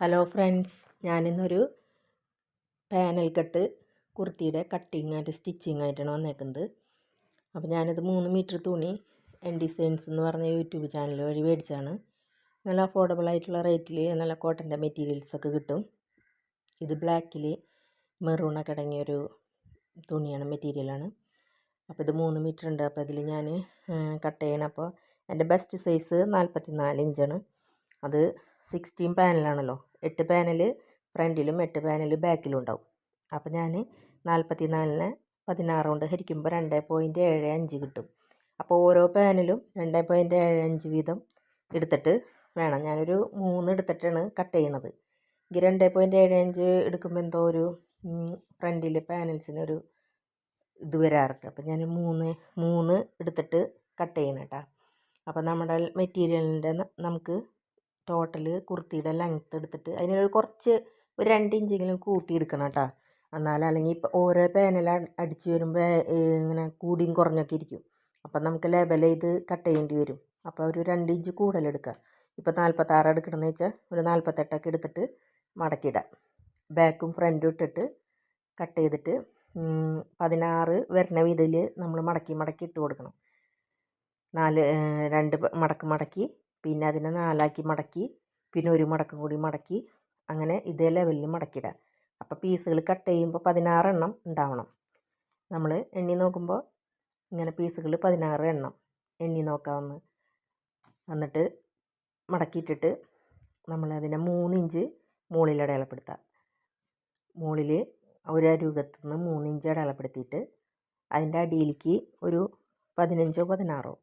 Hello friends ഞാനിന്നൊരു panel cut കുർത്തിയുടെ cutting ആയിട്ട് സ്റ്റിച്ചിങ് ആയിട്ടാണ് വന്നേക്കുന്നത്. അപ്പോൾ ഞാനിത് മൂന്ന് മീറ്റർ തുണി എൻ ഡിസൈൻസ് എന്ന് പറഞ്ഞ യൂട്യൂബ് ചാനൽ വഴി മേടിച്ചാണ് നല്ല അഫോർഡബിൾ ആയിട്ടുള്ള റേറ്റിൽ നല്ല കോട്ടന്റെ മെറ്റീരിയൽസൊക്കെ കിട്ടും. ഇത് ബ്ലാക്കിൽ മെറൂണൊക്കെ അടങ്ങിയൊരു തുണിയാണ് മെറ്റീരിയലാണ് അപ്പോൾ ഇത് മൂന്ന് മീറ്റർ ഉണ്ട്. അപ്പോൾ ഇതിൽ ഞാൻ കട്ട് ചെയ്യണം അപ്പോൾ എന്റെ ബെസ്റ്റ് സൈസ് നാൽപ്പത്തി നാല് ഇഞ്ചാണ് അത് സിക്സ്റ്റീൻ പാനലാണല്ലോ. എട്ട് പാനൽ ഫ്രണ്ടിലും എട്ട് പാനൽ ബാക്കിലും ഉണ്ടാവും. അപ്പോൾ ഞാൻ നാൽപ്പത്തി നാലിന് പതിനാറ് കൊണ്ട് ഹരിക്കുമ്പോൾ രണ്ട് പോയിന്റ് ഏഴ് അഞ്ച് കിട്ടും. അപ്പോൾ ഓരോ പാനലും രണ്ട് പോയിന്റ് ഏഴ് അഞ്ച് വീതം എടുത്തിട്ട് വേണം. ഞാനൊരു മൂന്ന് എടുത്തിട്ടാണ് കട്ട് ചെയ്യണത്. എനിക്ക് രണ്ട് പോയിന്റ് ഏഴ് അഞ്ച് എടുക്കുമ്പോൾ എന്തോ ഒരു ഫ്രണ്ടിലെ പാനൽസിനൊരു ഇത് വരാറുണ്ട്. അപ്പോൾ ഞാൻ മൂന്ന് മൂന്ന് എടുത്തിട്ട് കട്ട് ചെയ്യണം കേട്ടോ അപ്പോൾ നമ്മുടെ മെറ്റീരിയലിന്റെ നമുക്ക് ടോട്ടൽ കുർത്തിയുടെ ലെങ്ത്ത് എടുത്തിട്ട് അതിനൊരു കുറച്ച് ഒരു രണ്ട് ഇഞ്ചെങ്കിലും കൂട്ടിയെടുക്കണം കേട്ടോ എന്നാൽ അല്ലെങ്കിൽ ഇപ്പോൾ ഓരോ പേനൽ അടിച്ച് വരുമ്പോൾ ഇങ്ങനെ കൂടിയും കുറഞ്ഞൊക്കെ ഇരിക്കും. അപ്പം നമുക്ക് ലെവൽ ചെയ്ത് കട്ട് ചെയ്യേണ്ടി വരും. അപ്പോൾ ഒരു രണ്ട് ഇഞ്ച് കൂടുതലെടുക്കുക ഇപ്പോൾ നാൽപ്പത്താറ് എടുക്കണമെന്ന് വെച്ചാൽ ഒരു നാൽപ്പത്തെട്ടൊക്കെ എടുത്തിട്ട് മടക്കിയിടാം. ബാക്കും ഫ്രണ്ടും ഇട്ടിട്ട് കട്ട് ചെയ്തിട്ട് പതിനാറ് വരണ വിധത്തിൽ നമ്മൾ മടക്കി മടക്കി ഇട്ട് കൊടുക്കണം. നാല് രണ്ട് മടക്ക് മടക്കി പിന്നെ അതിനെ നാലാക്കി മടക്കി പിന്നെ ഒരു മടക്കും കൂടി മടക്കി അങ്ങനെ ഇതേ ലെവലിൽ മടക്കിയിടുക. അപ്പോൾ പീസുകൾ കട്ട് ചെയ്യുമ്പോൾ പതിനാറെണ്ണം ഉണ്ടാവണം. നമ്മൾ എണ്ണി നോക്കുമ്പോൾ ഇങ്ങനെ പീസുകൾ പതിനാറ് എണ്ണം എണ്ണി നോക്കാവുന്ന എന്നിട്ട് മടക്കിയിട്ടിട്ട് നമ്മളതിനെ മൂന്നിഞ്ച് മുകളിൽ അടയാളപ്പെടുത്തുക മുകളിൽ ഒരു അരുകത്തു നിന്ന് മൂന്നിഞ്ച് അടയാളപ്പെടുത്തിയിട്ട് അതിന്റെ അടിയിലേക്ക് ഒരു പതിനഞ്ചോ പതിനാറോ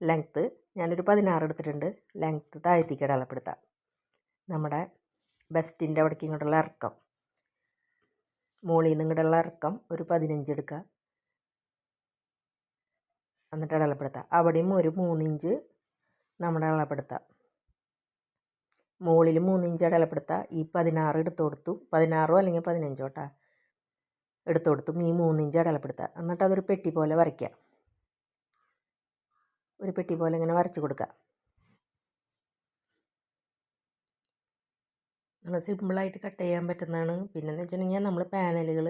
ലെങ്ത്ത് ഞാനൊരു പതിനാറ് എടുത്തിട്ടുണ്ട്. ലെങ്ത്ത് താഴ്ത്തിക്ക് അടയാളപ്പെടുത്താം. നമ്മുടെ ബെസ്റ്റിന്റെ അവിടേക്ക് ഇങ്ങോട്ടുള്ള ഇറക്കം. മുകളിൽ നിന്ന് ഇങ്ങോട്ടുള്ള ഇറക്കം ഒരു പതിനഞ്ച് എടുക്കുക. എന്നിട്ട് അടയാളപ്പെടുത്താം. അവിടെയും ഒരു മൂന്നിഞ്ച് നമ്മുടെ അടയാളപ്പെടുത്താം. മുകളിൽ മൂന്നിഞ്ച് അടയാളപ്പെടുത്താം. ഈ പതിനാറ് എടുത്തു കൊടുത്തു. പതിനാറോ അല്ലെങ്കിൽ പതിനഞ്ചോ കേട്ടോ എടുത്തു കൊടുത്തും. ഈ മൂന്നിഞ്ച് അടയാളപ്പെടുത്തുക എന്നിട്ട് അതൊരു പെട്ടി പോലെ വരയ്ക്കുക ഒരു പെട്ടി പോലെ ഇങ്ങനെ വരച്ച് കൊടുക്കുക നല്ല സിമ്പിളായിട്ട് കട്ട് ചെയ്യാൻ പറ്റുന്നതാണ്. പിന്നെന്ന് വെച്ചിട്ടുണ്ടെങ്കിൽ നമ്മൾ പാനലുകൾ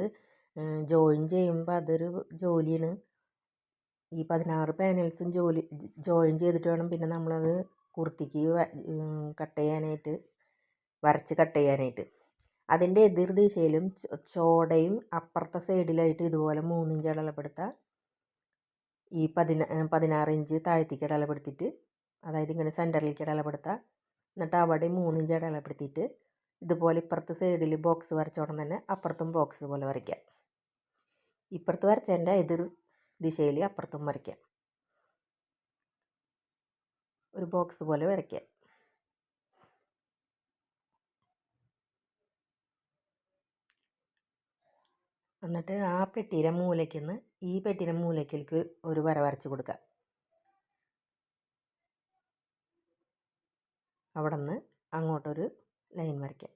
ജോയിൻ ചെയ്യുമ്പോൾ അതൊരു ജോലിയാണ്. ഈ പതിനാറ് പാനൽസും ജോലി ജോയിൻ ചെയ്തിട്ട് വേണം പിന്നെ നമ്മളത് കുർത്തിക്ക് കട്ട് ചെയ്യാനായിട്ട് വരച്ച് കട്ട് ചെയ്യാനായിട്ട്. അതിന്റെ എതിർ ദിശയിലും ചോടയും അപ്പുറത്തെ സൈഡിലായിട്ട് ഇതുപോലെ മൂന്നിഞ്ച് അളപ്പെടുത്താൽ ഈ പതിനാ പതിനാറ് ഇഞ്ച് താഴത്തേക്ക് അടയാളപ്പെടുത്തിയിട്ട് അതായത് ഇങ്ങനെ സെന്ററിലേക്ക് അടയാളപ്പെടുത്തുക എന്നിട്ട് അവിടെ മൂന്നിഞ്ച് അടയാളപ്പെടുത്തിയിട്ട് ഇതുപോലെ ഇപ്പുറത്തെ സൈഡിൽ ബോക്സ് വരച്ചോടം തന്നെ അപ്പുറത്തും ബോക്സ് പോലെ വരയ്ക്കാം. ഇപ്പുറത്ത് വരച്ചതിന്റെ എതിർ ദിശയിൽ അപ്പുറത്തും വരയ്ക്കാം. ഒരു ബോക്സ് പോലെ വരയ്ക്കാം. എന്നിട്ട് ആ പെട്ടിയിലെ മൂലയ്ക്ക് നിന്ന് ഈ പെട്ടിന്റെ മൂലക്കിലേക്ക് ഒരു വര വരച്ച് കൊടുക്കുക അവിടെ നിന്ന് അങ്ങോട്ടൊരു ലൈൻ വരയ്ക്കുക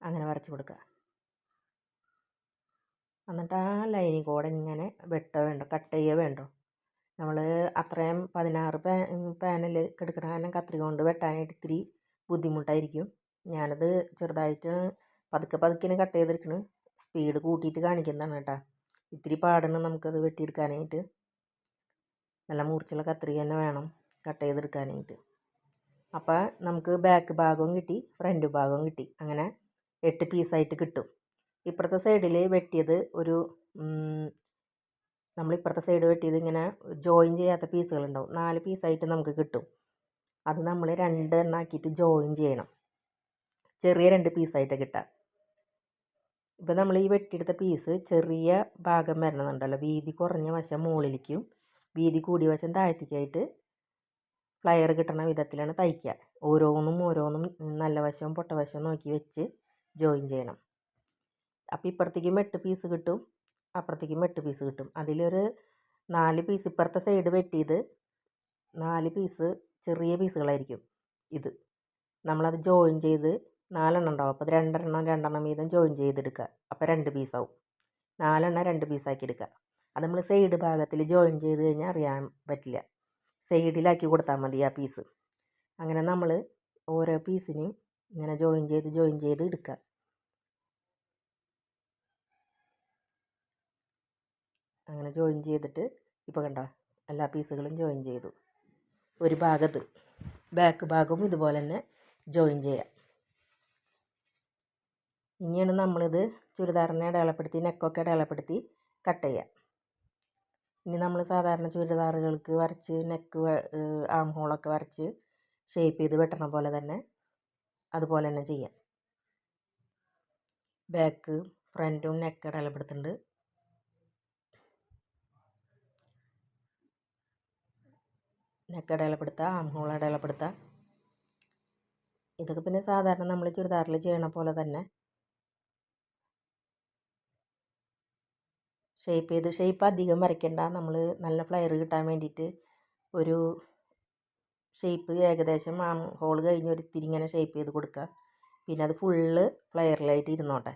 അങ്ങനെ വരച്ച് കൊടുക്കുക എന്നിട്ട് ആ ലൈനിൽ കൂടെ ഇങ്ങനെ വെട്ടോ വേണ്ടോ? കട്ട് ചെയ്യുക വേണ്ടോ? നമ്മൾ അത്രയും പതിനാറ് പാ പാനൽ കെടുക്കണ കാരണം കത്രിക കൊണ്ട് വെട്ടാനായിട്ട് ഇത്തിരി ബുദ്ധിമുട്ടായിരിക്കും. ഞാനത് ചെറുതായിട്ട് പതുക്കെ പതുക്കെ കട്ട് ചെയ്തെടുക്കണ് സ്പീഡ് കൂട്ടിയിട്ട് കാണിക്കുന്നതാണ് കേട്ടോ. ഇത്തിരി പാടാണ് നമുക്കത് വെട്ടിയെടുക്കാനായിട്ട്. നല്ല മൂർച്ചയുള്ള കത്രിക തന്നെ വേണം കട്ട് ചെയ്തെടുക്കാനായിട്ട്. അപ്പോൾ നമുക്ക് ബാക്ക് ഭാഗവും കിട്ടി ഫ്രണ്ട് ഭാഗവും കിട്ടി. അങ്ങനെ എട്ട് പീസായിട്ട് കിട്ടും. ഇപ്പുറത്തെ സൈഡിൽ വെട്ടിയത് ഒരു നമ്മൾ ഇപ്പുറത്തെ സൈഡ് വെട്ടിയത് ഇങ്ങനെ ജോയിൻ ചെയ്യാത്ത പീസുകളുണ്ടാവും നാല് പീസായിട്ട് നമുക്ക് കിട്ടും. അത് നമ്മൾ രണ്ട് എണ്ണാക്കിയിട്ട് ജോയിൻ ചെയ്യണം. ചെറിയ രണ്ട് പീസായിട്ട് കിട്ടുക. ഇപ്പോൾ നമ്മൾ ഈ വെട്ടിയെടുത്ത പീസ് ചെറിയ ഭാഗം വരണമെന്നുണ്ടല്ലോ വീതി കുറഞ്ഞ വശം മുകളിലേക്കും വീതി കൂടിയ വശം താഴത്തേക്കായിട്ട് ഫ്ലയർ കിട്ടുന്ന വിധത്തിലാണ് തയ്ക്കുക. ഓരോന്നും ഓരോന്നും നല്ല വശവും പൊട്ട വശവും നോക്കി വെച്ച് ജോയിൻ ചെയ്യണം. അപ്പോൾ ഇപ്പുറത്തേക്കും എട്ട് പീസ് കിട്ടും അപ്പുറത്തേക്കും എട്ട് പീസ് കിട്ടും. അതിലൊരു നാല് പീസ് ഇപ്പുറത്തെ സൈഡ് വെട്ടിയത് നാല് പീസ് ചെറിയ പീസുകളായിരിക്കും ഇത്. നമ്മളത് ജോയിൻ ചെയ്ത് നാലെണ്ണം ഉണ്ടാവും. അപ്പോൾ രണ്ടെണ്ണം രണ്ടെണ്ണം വീതം ജോയിൻ ചെയ്തെടുക്കുക. അപ്പോൾ രണ്ട് പീസാവും നാലെണ്ണം രണ്ട് പീസാക്കി എടുക്കുക. അത് നമ്മൾ സൈഡ് ഭാഗത്തിൽ ജോയിൻ ചെയ്ത് കഴിഞ്ഞാൽ അറിയാൻ പറ്റില്ല. സൈഡിലാക്കി കൊടുത്താൽ മതി ആ പീസ് അങ്ങനെ നമ്മൾ ഓരോ പീസിനെയും ഇങ്ങനെ ജോയിൻ ചെയ്ത് ജോയിൻ ചെയ്ത് എടുക്കുക. അങ്ങനെ ജോയിൻ ചെയ്തിട്ട് ഇപ്പോൾ കണ്ട? എല്ലാ പീസുകളും ജോയിൻ ചെയ്തു. ഒരു ഭാഗത്ത് ബാക്ക് ഭാഗവും ഇതുപോലെ തന്നെ ജോയിൻ ചെയ്യാം. ഇനിയാണ് നമ്മളിത് ചുരിദാറിനെ അടയാളപ്പെടുത്തി നെക്കൊക്കെ അടയാളപ്പെടുത്തി കട്ട് ചെയ്യുക ഇനി നമ്മൾ സാധാരണ ചുരിദാറുകൾക്ക് വരച്ച് നെക്ക് ആം ഹോളൊക്കെ വരച്ച് ഷേപ്പ് ചെയ്ത് വെട്ടണ പോലെ തന്നെ അതുപോലെ തന്നെ ചെയ്യാം. ബാക്ക് ഫ്രണ്ടും നെക്ക് അടയാളപ്പെടുത്തുന്നുണ്ട് നെക്ക് അടയാളപ്പെടുത്തുക ആം ഹോൾ അടയാളപ്പെടുത്തുക ഇതൊക്കെ പിന്നെ സാധാരണ നമ്മൾ ചുരിദാറിൽ ചെയ്യണ പോലെ തന്നെ ഷേപ്പ് ചെയ്ത് ഷേപ്പ് അധികം വരയ്ക്കണ്ട. നമ്മൾ നല്ല ഫ്ലയർ കിട്ടാൻ വേണ്ടിയിട്ട് ഒരു ഷേപ്പ് ഏകദേശം ഹോൾ കഴിഞ്ഞ് ഒരു ഇത്തിരി ഇങ്ങനെ ഷേപ്പ് ചെയ്ത് കൊടുക്കുക. പിന്നെ അത് ഫുള്ള് ഫ്ലയറിലായിട്ട് ഇരുന്നോട്ടെ.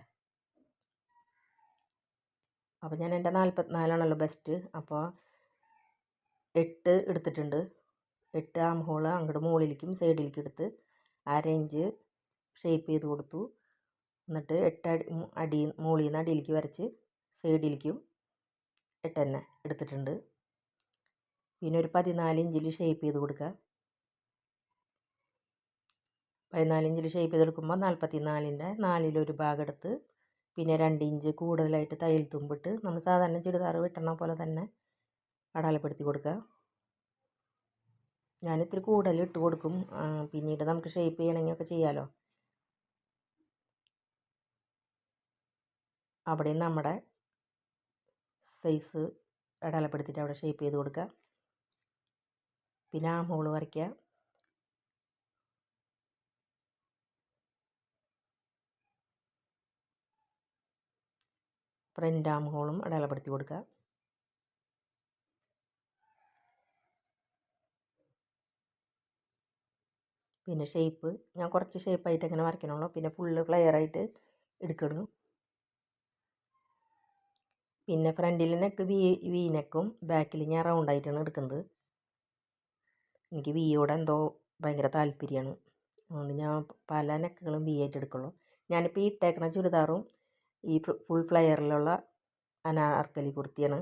അപ്പോൾ ഞാൻ എന്റെ നാൽപ്പത്തിനാലാണല്ലോ ബെസ്റ്റ്. അപ്പോൾ എട്ട് എടുത്തിട്ടുണ്ട്. എട്ട് ആം ഹോൾ അങ്ങോട്ട് മുകളിലേക്കും സൈഡിലേക്കും എടുത്ത് അരയിഞ്ച് ഷേപ്പ് ചെയ്ത് കൊടുത്തു. എന്നിട്ട് എട്ട് അടി അടി മുകളിൽ നിന്ന് അടിയിലേക്ക് വരച്ച് സൈഡിലേക്കും എട്ട് തന്നെ എടുത്തിട്ടുണ്ട്. പിന്നെ ഒരു പതിനാല് ഇഞ്ചിൽ ഷേപ്പ് ചെയ്ത് കൊടുക്കുക പതിനാല് ഇഞ്ചിൽ ഷേപ്പ് ചെയ്തെടുക്കുമ്പോൾ നാൽപ്പത്തി നാലിന്റെ നാലിലൊരു ഭാഗം എടുത്ത് പിന്നെ രണ്ട് ഇഞ്ച് കൂടുതലായിട്ട് തയ്യൽ തുമ്പിട്ട് നമ്മൾ സാധാരണ ചുരിദാർ വെട്ടണ പോലെ തന്നെ അടാലപ്പെടുത്തി കൊടുക്കുക ഞാൻ ഇത്തിരി കൂടുതൽ ഇട്ട് കൊടുക്കും. പിന്നീട് നമുക്ക് ഷേപ്പ് ചെയ്യണമെങ്കിൽ ഒക്കെ ചെയ്യാമല്ലോ അവിടെയും നമ്മുടെ സൈസ് അടയാളപ്പെടുത്തിയിട്ട് അവിടെ ഷേപ്പ് ചെയ്ത് കൊടുക്കുക. പിന്നെ ആ ഹോൾ വരയ്ക്കുക. ഫ്രണ്ട് ആം ഹോളും അടയാളപ്പെടുത്തി കൊടുക്കുക. പിന്നെ ഷേപ്പ് ഞാൻ കുറച്ച് ഷേപ്പായിട്ട് അങ്ങനെ വരയ്ക്കണുള്ളൂ. പിന്നെ ഫുള്ള് ക്ലിയറായിട്ട് എടുക്കണം പിന്നെ ഫ്രണ്ടിൽ നെക്ക് വി വി നെക്കും ബാക്കിൽ ഞാൻ റൗണ്ടായിട്ടാണ് എടുക്കുന്നത്. എനിക്ക് വിയോടെ എന്തോ ഭയങ്കര താല്പര്യമാണ്. അതുകൊണ്ട് ഞാൻ പല നെക്കുകളും വി ആയിട്ട് എടുക്കുള്ളൂ. ഞാനിപ്പോൾ ഈ ഇട്ടേക്കണ ചുരിദാറും ഈ ഫുൾ ഫ്ലയറിലുള്ള അനാർക്കലി കുർത്തിയാണ്.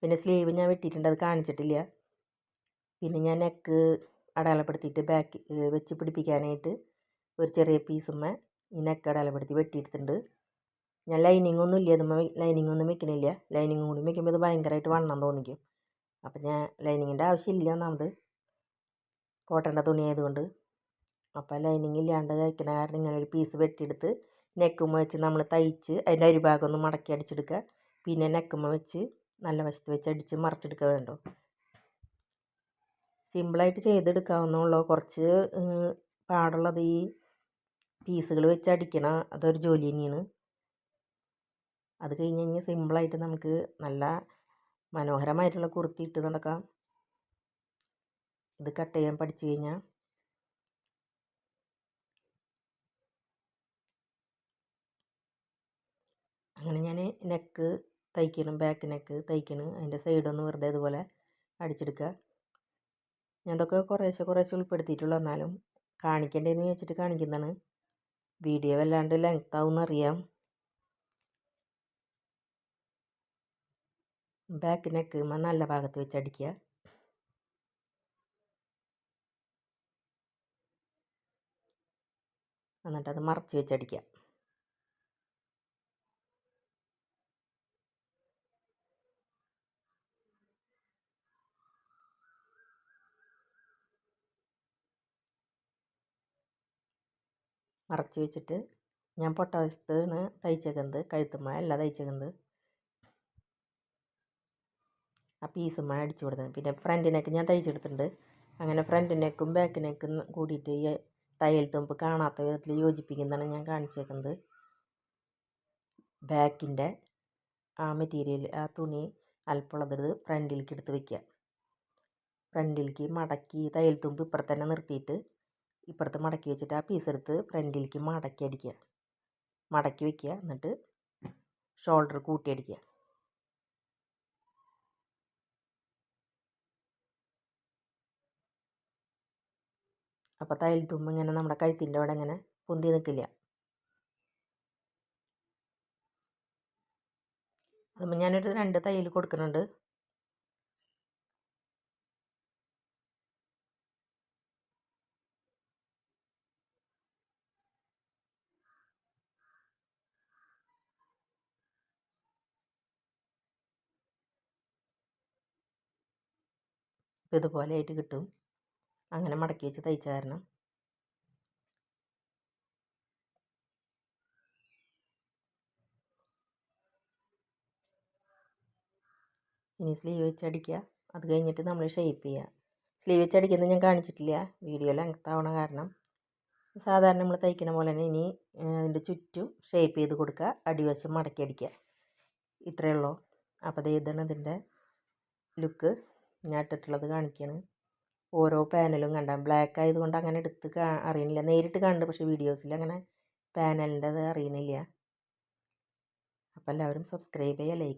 പിന്നെ സ്ലീവ് ഞാൻ വെട്ടിയിട്ടുണ്ട് അത് കാണിച്ചിട്ടില്ല. പിന്നെ ഞാൻ നെക്ക് അടയാളപ്പെടുത്തിയിട്ട് ബാക്ക് വെച്ച് പിടിപ്പിക്കാനായിട്ട് ഒരു ചെറിയ പീസുമ്മ ഈ നെക്ക് അടയാളപ്പെടുത്തി വെട്ടിയെടുത്തിട്ടുണ്ട് ഞാൻ ലൈനിങ് ഒന്നും ഇല്ല. ഇതുമ്മ ലൈനിങ് ഒന്നും വെക്കണില്ല. ലൈനിങ് കൂടി വെക്കുമ്പോൾ ഇത് ഭയങ്കരമായിട്ട് വണ്ണം തോന്നിക്കും. അപ്പം ഞാൻ ലൈനിങ്ങിന്റെ ആവശ്യമില്ല ഒന്നാമത്. കോട്ടന്റെ തുണി ആയതുകൊണ്ട്. അപ്പോൾ ലൈനിങ് ഇല്ലാണ്ട് കഴിക്കണ കാരണം ഇങ്ങനെ ഒരു പീസ് വെട്ടിയെടുത്ത് നെക്കുമ്മ വെച്ച് നമ്മൾ തയ്ച്ച് അതിന്റെ അരിഭാഗം ഒന്ന് മടക്കി അടിച്ചെടുക്കുക പിന്നെ നെക്കുമ്മ വെച്ച് നല്ല വശത്ത് വെച്ച് അടിച്ച് മറച്ചെടുക്കുക വേണ്ടോ? സിമ്പിളായിട്ട് ചെയ്തെടുക്കാവുന്നുള്ളൂ കുറച്ച് പാടുള്ളത് ഈ പീസുകൾ വെച്ച് അടിക്കണം അതൊരു ജോലി തന്നെയാണ്. അത് കഴിഞ്ഞ് കഴിഞ്ഞാൽ സിമ്പിളായിട്ട് നമുക്ക് നല്ല മനോഹരമായിട്ടുള്ള കുർത്തി ഇട്ട് നടക്കാം. ഇത് കട്ട് ചെയ്യാൻ പഠിച്ചു കഴിഞ്ഞാൽ അങ്ങനെ ഞാൻ നെക്ക് തയ്ക്കണം ബാക്ക് നെക്ക് തയ്ക്കണം. അതിന്റെ സൈഡൊന്ന് വെറുതെ ഇതുപോലെ അടിച്ചെടുക്കുക ഞാൻ ഇതൊക്കെ കുറേശ്ശെ കുറേശ്ശെ ഉൾപ്പെടുത്തിയിട്ടുള്ളൂ. എന്നാലും കാണിക്കേണ്ടതെന്ന് വെച്ചിട്ട് കാണിക്കുന്നതാണ്. വീഡിയോ വല്ലാണ്ട് ലെങ്ത് ആവുമെന്നറിയാം ബാക്ക് നെക്ക് നല്ല ഭാഗത്ത് വെച്ച് അടിക്കുക എന്നിട്ടത് മറച്ച് വെച്ചടിക്കുക മറച്ച് വെച്ചിട്ട് ഞാൻ പൊട്ട വശത്താണ് തയ്ച്ചേക്കുന്നത് കഴുത്തുമ്മ അല്ല തയ്ച്ചേക്കുന്നത് ആ പീസുമ്മ അടിച്ചു കൊടുത്തത് പിന്നെ ഫ്രണ്ട് നെക്ക് ഞാൻ തയ്ച്ചെടുത്തിട്ടുണ്ട്. അങ്ങനെ ഫ്രണ്ട് നെക്കും ബാക്ക് നെക്കും കൂടിയിട്ട് ഈ തയ്യൽ തുമ്പ് കാണാത്ത വിധത്തിൽ യോജിപ്പിക്കുന്നതാണ് ഞാൻ കാണിച്ചേക്കുന്നത്. ബാക്കിന്റെ ആ മെറ്റീരിയൽ ആ തുണി അല്പമുള്ളത് ഫ്രണ്ടിലേക്ക് എടുത്ത് വയ്ക്കുക ഫ്രണ്ടിലേക്ക് മടക്കി തയ്യൽ തുമ്പ് ഇപ്പുറത്ത് തന്നെ നിർത്തിയിട്ട് ഇപ്പുറത്ത് മടക്കി വെച്ചിട്ട് ആ പീസ് എടുത്ത് ഫ്രണ്ടിലേക്ക് മടക്കി അടിക്കുക. മടക്കി വയ്ക്കുക എന്നിട്ട് ഷോൾഡർ കൂട്ടി അടിക്കുക. അപ്പോൾ തയ്യൽ തുമ്പ് ഇങ്ങനെ നമ്മുടെ കഴുത്തിന്റെ അവിടെ ഇങ്ങനെ പൊന്തി നിൽക്കില്ല അതുമ്പോൾ ഞാനൊരു രണ്ട് തയ്യൽ കൊടുക്കുന്നുണ്ട്. ഇതുപോലെ ആയിട്ട് കിട്ടും. അങ്ങനെ മടക്കി വെച്ച് തയ്ച്ച ഇനി സ്ലീവ് വെച്ച് അടിക്കുക. അത് കഴിഞ്ഞിട്ട് നമ്മൾ ഷേപ്പ് ചെയ്യുക. സ്ലീവ് വെച്ച് അടിക്കുന്നത് ഞാൻ കാണിച്ചിട്ടില്ല. വീഡിയോ ലെങ്ത് ആവണ കാരണം. സാധാരണ നമ്മൾ തയ്ക്കുന്ന പോലെ തന്നെ ഇനി അതിന്റെ ചുറ്റും ഷേപ്പ് ചെയ്ത് കൊടുക്കുക. അടിവശം മടക്കി അടിക്കുക. ഇത്രയേ ഉള്ളൂ. അപ്പോൾ ഇതാണ് ഇതിന്റെ ലുക്ക് ഞാൻ ഇട്ടിട്ടുള്ളത് കാണിക്കുകയാണ് ഓരോ പാനലും കണ്ട. ബ്ലാക്ക് ആയതുകൊണ്ട് അങ്ങനെ എടുത്ത് അറിയുന്നില്ല നേരിട്ട് കണ്ട് പക്ഷേ വീഡിയോസിൽ അങ്ങനെ പാനലിന്റെ അത് അറിയുന്നില്ല അപ്പോൾ എല്ലാവരും സബ്സ്ക്രൈബ് ചെയ്യുക ലൈക്ക്